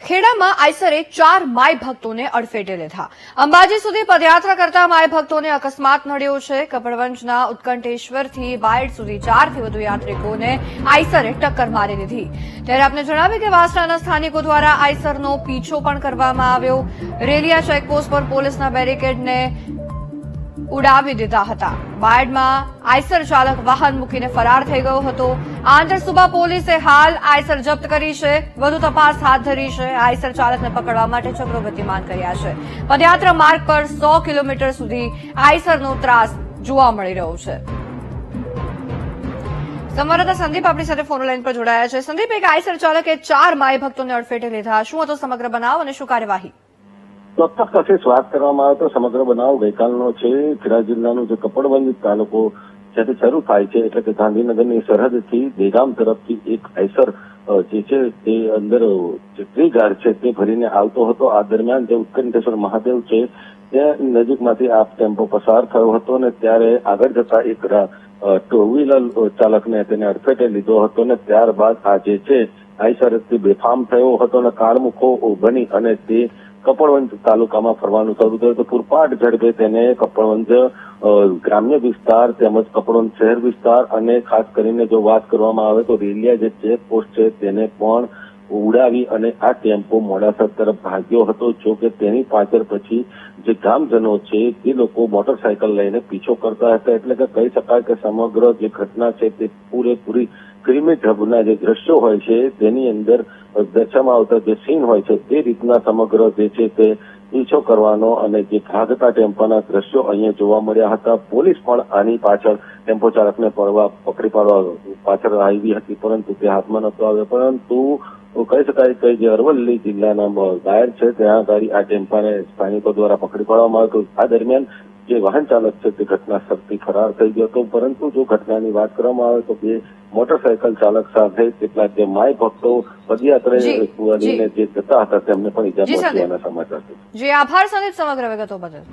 ખેડામાં આઈસરે ચાર માય ભક્તોને અડફેટે લીધા. અંબાજી સુધી પદયાત્રા કરતા માય ભક્તોને અકસ્માત નડ્યો છે. કપડવંજના ઉત્કંઠેશ્વરથી બાયડ સુધી ચારથી વધુ યાત્રિકોને આઈસરે ટક્કર મારી દીધી. ત્યારે આપને જણાવ્યું કે વાસણાના સ્થાનિકો દ્વારા આઈસરનો પીછો પણ કરવામાં આવ્યો. રેલિયા ચેકપોસ્ટ પર પોલીસના બેરિકેડને ઉડાવી દીધા હતા. બાયડમાં આઈસર ચાલક વાહન મૂકીને ફરાર થઈ ગયો હતો. આંતરસુબા પોલીસે હાલ આઈસર જપ્ત કરી છે. વધુ તપાસ હાથ ધરી છે. આઈસર ચાલકને પકડવા માટે ચક્રો ગતિમાન કર્યા છે. પદયાત્રા માર્ગ પર સો કિલોમીટર સુધી આઈસરનો ત્રાસ જોવા મળી રહ્યો છે. સંવાદદાતા સંદીપ આપણી સાથે ફોન લાઈન પર જોડાયા છે. સંદીપ, એક આઈસર ચાલકે ચાર માય ભક્તોને અડફેટે લીધા. શું હતો સમગ્ર બનાવ અને શું કાર્યવાહી? ચોક્કસ કશીશ વાત કરવામાં આવે તો સમગ્ર બનાવ ગઈકાલનો છે. ખેડા જિલ્લાનો જે કપડવંજ તાલુકો જ્યાંથી શરૂ થાય છે. એટલે કે ગાંધીનગરની સરહદથી દેગામ તરફથી એક આઈસર જે છે તે અંદર જે ટ્રીગાર્ડ છે તે ભરીને આવતો હતો. આ દરમિયાન જે ઉત્કંઠેશ્વર મહાદેવ છે ત્યાં નજીકમાંથી આ ટેમ્પો પસાર થયો હતો અને ત્યારે આગળ જતા એક ટુ વ્હીલર ચાલકને તેને અડફેટે લીધો હતો અને ત્યારબાદ આ જે છે આઈસરથી બેફામ થયો હતો અને કાળમુખો બની અને તે કપડવંજ તાલુકામાં ફરવાનું શરૂ થયું તો પૂરપાટ ઝડપે તેને કપડવંજ ગ્રામ્ય વિસ્તાર તેમજ કપડવંજ શહેર વિસ્તાર અને ખાસ કરીને જો વાત કરવામાં આવે તો રેલિયા જે ચેકપોસ્ટ છે તેને પણ ઉડાવી અને આ ટેમ્પો મોડાસા તરફ ભાગ્યો હતો. જો કે તેની પાછળ પછી જે ગામજનો છે, તે લોકો મોટરસાયકલ લઈને પીછો કરતા હતા. એટલે કે કહી શકાય કે સમગ્ર જે ઘટના છે, તે પૂરેપૂરી ક્રિમી ઢબના જે દ્રશ્યો હોય છે, તેની અંદર દર્શાવવામાં આવતા જે સીન હોય છે, તે રીતના સમગ્ર જે છે તે પીછો કરવાનો અને જે ભાગતા ટેમ્પાના દ્રશ્યો અહીંયા જોવા મળ્યા હતા, પોલીસ પણ આની પાછળ ટેમ્પો ચાલકને પડવા, પકડી પાડવા પાછળ આવી હતી, પરંતુ તે હાથમાં નહોતો આવ્યો. પરંતુ કહી શકાય કે જે અરવલ્લી જિલ્લાના ગાયર છે, ત્યાં આગળ આ ટેમ્પાને સ્થાનિકો દ્વારા પકડી પાડવામાં આવ્યો આ દરમિયાન જે વાહન ચાલક છે, તે ઘટના સ્થળથી ફરાર થઈ ગયો હતો. પરંતુ જો ઘટનાની વાત કરવામાં આવે તો બે મોટરસાયકલ ચાલક સાથે કેટલાક જે માય ભક્તો પદયાત્રા જી, જતા હતા તેમને પણ ઇજા પહોંચી સમાચાર છે જે આભાર સંદીપ સમગ્ર વિગતો બદલ.